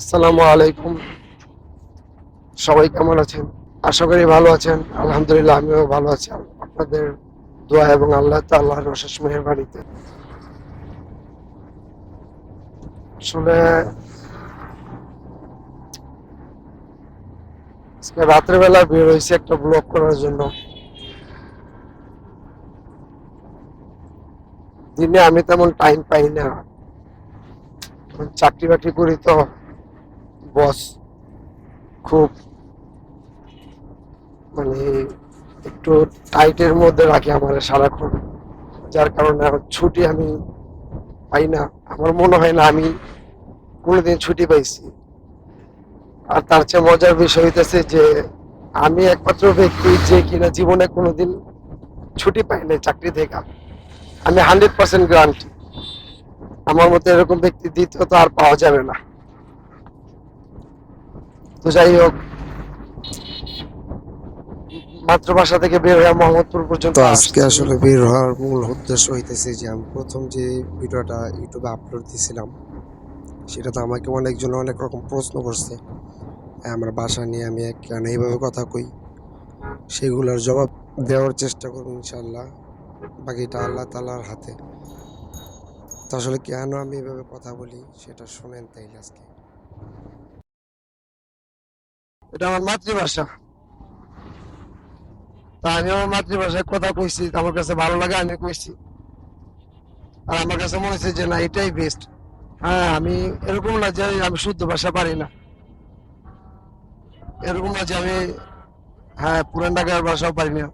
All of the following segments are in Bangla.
আসসালামু আলাইকুম। সবাই কেমন আছেন? আশা করি ভালো আছেন। আলহামদুলিল্লাহ, আমিও ভালো আছি। আপনাদের দোয়া এবং আল্লাহ তাল্লাহর অশেষ মেহরবানিতে। আসলে রাত্রে বেলা বের হয়েছে একটা ব্লগ করার জন্য। দিনে আমি তেমন টাইম পাই না। চাকরি বাকরি করি তো। বস খুব মানে একটু টাইটের মধ্যে রাখি আমার সারাক্ষণ। যার কারণে ছুটি আমি পাই না। আমার মনে হয় না আমি কোনোদিন ছুটি পাইছি। আর তার চেয়ে মজার বিষয় হইতেছে যে আমি একমাত্র ব্যক্তি যে কিনা জীবনে কোনোদিন ছুটি পাই নাই চাকরি থেকে। আমি হান্ড্রেড পার্সেন্ট গ্যারান্টি আমার মতো এরকম ব্যক্তি দ্বিতীয়ত আর পাওয়া যাবে না। তো যাই হোক মাতৃভাষা থেকে বের হয়ে মোহাম্মদপুর পর্যন্ত আজকে আসলে বের হওয়ার মূল উদ্দেশ্য হইতেছে যে আমি প্রথম যে ভিডিওটা ইউটিউবে আপলোড দিয়েছিলাম সেটাতে আমাকে অনেকজন অনেক রকম প্রশ্ন করছে। আমার বাসা নিয়ে আমি কেন এইভাবে কথা কই সেগুলোর জবাব দেওয়ার চেষ্টা করব ইনশাল্লাহ বাকিটা আল্লাহ তালার হাতে। তো আসলে কেন আমি এভাবে কথা বলি সেটা শোনেন তাইলে আজকে। এটা আমার মাতৃভাষা। তা আমি আমার মাতৃভাষায় কথা কইছি, আমার কাছে ভালো লাগে, আমি কইছি। আর আমার কাছে মনে হচ্ছে যে না, এটাই বেস্ট হ্যাঁ আমি এরকম না যে আমি শুদ্ধ ভাষা পারি না। এরকম না যে আমি হ্যাঁ পুরান ঢাকার ভাষাও পারি না,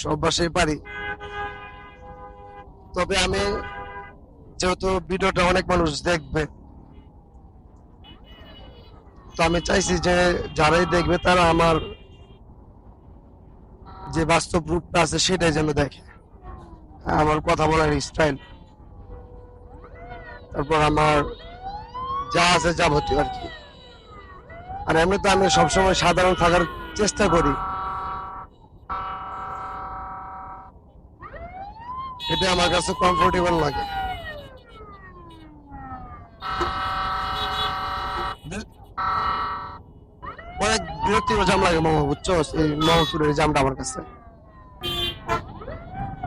সব ভাষাই পারি। তবে আমি যেহেতু ভিডিওটা অনেক মানুষ দেখবে তো আমি চাইছি যে যারাই দেখবে তারা আমার যে বাস্তব রূপটা আছে সেটাই যেন দেখে। আমার কথা বলার স্টাইল তারপর আমার যা আছে যাবতীয় আর কি। আর এমনি তো আমি সবসময় সাধারণ থাকার চেষ্টা করি। এটা আমার কাছে কমফোর্টেবল লাগে। অনেক তীব্র জাম লাগে মামা, বুঝছ? এই মামাপুরের জামটা আমার কাছে।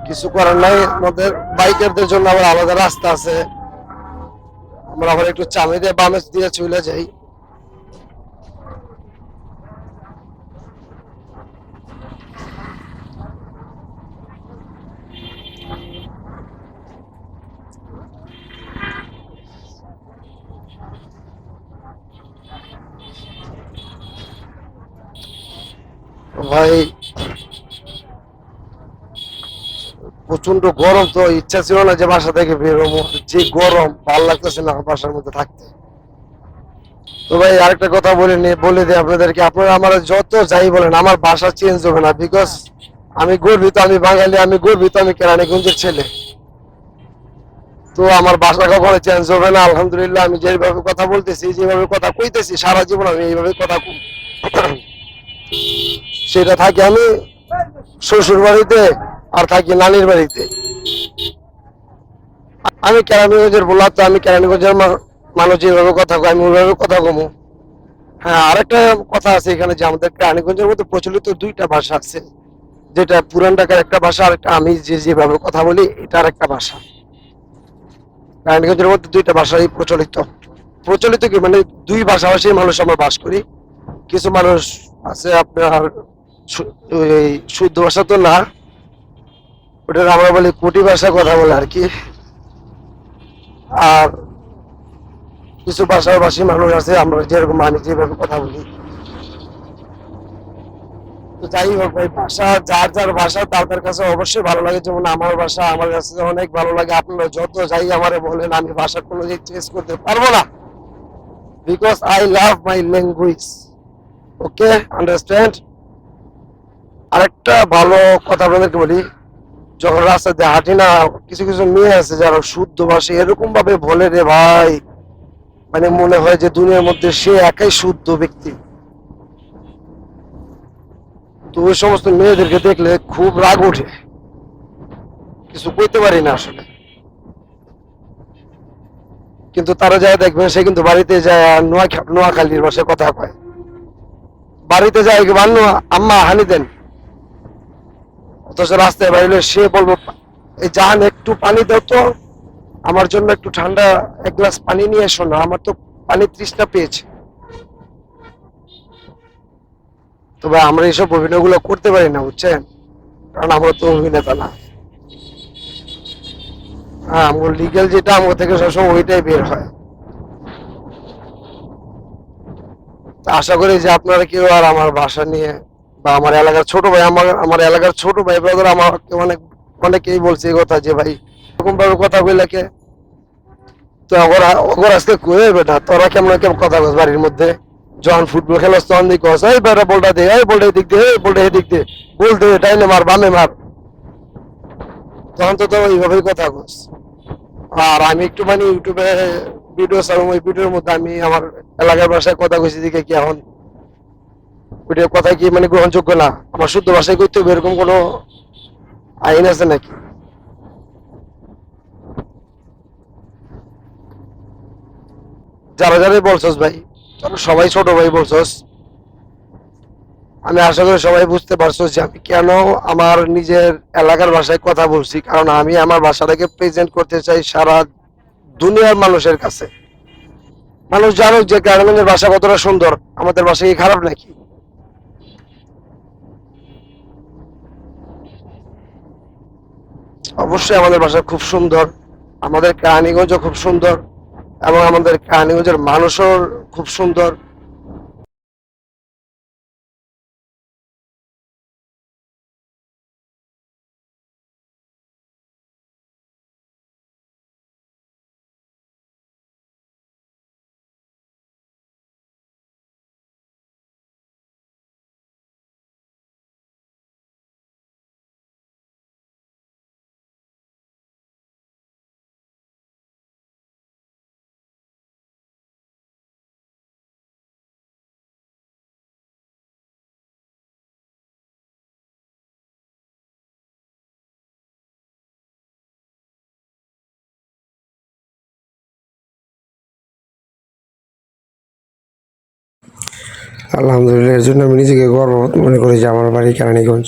কিছু করার নাই, আমাদের বাইকারদের জন্য আবার আলাদা রাস্তা আছে। আমরা আবার একটু চামে দিয়ে বামে দিয়ে চলে যাই। ভাই প্রচণ্ড গরম তো, ইচ্ছা ছিল না যে বাসা থেকে বেরোবো। যে গরম, ভালো লাগতেছে না বাসার মধ্যে থাকতে। তো ভাই, আরেকটা কথা বলে নি, বলে দিই আপনাদেরকে। আপনারা আমার যত যাই বলেন, আমার বাসা চেঞ্জ হবে না বিকজ আমি গর্বিত, আমি বাঙালি, আমি গর্বিত, আমি কেরানীগঞ্জের ছেলে। তো আমার বাসা কখনো চেঞ্জ হবে না, আলহামদুলিল্লাহ, আমি যেভাবে কথা বলতেছি, যেভাবে কথা কইতেছি, সারা জীবন আমি এইভাবে কথা কই। সেটা থাকি আমি শ্বশুর বাড়িতে আর থাকি নানির বাড়িতে। আমি কেরানীগঞ্জের বললাম তো আমি কেরানীগঞ্জের মানুষ যেভাবে কথা কয়, আমি ওইভাবে কথা কমু। হ্যাঁ আরেকটা কথা আছে এখানে যে আমাদের কেরানীগঞ্জের মধ্যে প্রচলিত দুইটা ভাষা আছে। যেটা পুরান ঢাকার একটা ভাষা আর একটা আমি যে যেভাবে কথা বলি, এটার একটা ভাষা। কেরানীগঞ্জের মধ্যে দুইটা ভাষাই প্রচলিত। প্রচলিত কি? মানে দুই ভাষাভাষী মানুষ আমরা বাস করি। কিছু মানুষ আছে আপনার শুদ্ধ ভাষা তো না। ওটা আমরা বলি কোটি ভাষা কথা বলে আর কি। আর কিছু ভাষাভাষী মানুষ আছে, আমরা যেরকম আমি যেভাবে কথা বলি। তো যাই হোক ভাই, ভাষা, যার যার ভাষা, তার তার কাছে অবশ্যই ভালো লাগে। যেমন আমার ভাষা, আমার কাছে অনেক ভালো লাগে, আপনারা যত যাই আমারে বলেন, আমি ভাষা কোনো চেঞ্জ করতে পারব না। Because I love my language okay understand আরেকটা ভালো কথা আপনাদেরকে বলি, যখন রাস্তাতে হাঁটি না, কিছু কিছু মেয়ে আছে যারা শুদ্ধ ভাষা এরকম ভাবে বলে রে ভাই মানে মনে হয় যে দুনিয়ার মধ্যে সে একাই শুদ্ধ ব্যক্তি। তো ওই সমস্ত মেয়েদেরকে দেখলে খুব রাগ ওঠে। কিছু কইতে পারি না আসলে। কিন্তু তারা যায় দেখবেন, সে কিন্তু বাড়িতে যায় নোয়া নোয়াখালীর বসে কথা কয়। বাড়িতে যায় কি বান্ন আম্মা, হানি দেন। অথচ রাস্তায় বাইরে সে বলব, এই জাহান একটু পানি দাও তো, আমার জন্য একটু ঠান্ডা এক গ্লাস পানি নিয়ে এসো না, আমার তো পানি তৃষ্ণা পেয়েছে। তবে আমরা এইসব অভিনয়গুলো করতে পারি না, বুঝছেন? কারণ আমরা তো অভিনেতা না। হ্যাঁ আমার লিগেল যেটা আমার থেকে সবসময় ওইটাই বের হয়। আশা করি যে আপনারা কেউ আর আমার বাসা নিয়ে বা আমার এলাকার ছোট ভাই, আমার আমার এলাকার ছোট ভাই ব্রাদার আমাকে অনেক, অনেকেই বলছে এই কথা যে ভাই এরকম ভাবে কথা কইলাকে তো ওরা আজকে কয়ে বেটা তোরা কেমন কেমন কথা কস বাড়ির মধ্যে? যখন ফুটবল খেলাস তখন দিক কস এই বেটা বলটা দে, এই বলটা এদিক দে, এই বলটা এদিক দে, বল দে ডাইনে মার, বামে মার। তখন তো তো ওইভাবেই কথা কস। আর আমি একটু মানে ইউটিউবে ভিডিও ছাড়ব, ওই ভিডিওর মধ্যে আমি আমার এলাকার ভাষায় কথা কইছি দিকে কি এখন ভিডিও কথা কি মানে গ্রহণযোগ্য না? আমার শুদ্ধ ভাষায় করতে হবে, এরকম কোনো আইন আছে নাকি? যারা যারাই বলছস ভাই সবাই ছোট ভাই বলছস। আমি আশা করি সবাই বুঝতে পারছ যে আমি কেন আমার নিজের এলাকার ভাষায় কথা বলছি, কারণ আমি আমার ভাষাটাকে প্রেজেন্ট করতে চাই সারা দুনিয়ার মানুষের কাছে। মানুষ জানুক যে গ্রামের ভাষা কতটা সুন্দর, আমাদের ভাষা কি খারাপ নাকি? অবশ্যই আমাদের ভাষা খুব সুন্দর, আমাদের কাহানিগঞ্জও খুব সুন্দর, এবং আমাদের কাহানিগঞ্জের মানুষও খুব সুন্দর। আলহামদুলিল্লাহ এর জন্য আমি নিজেকে গর্ব মনে করি যে আমার বাড়ি কেরানীগঞ্জ।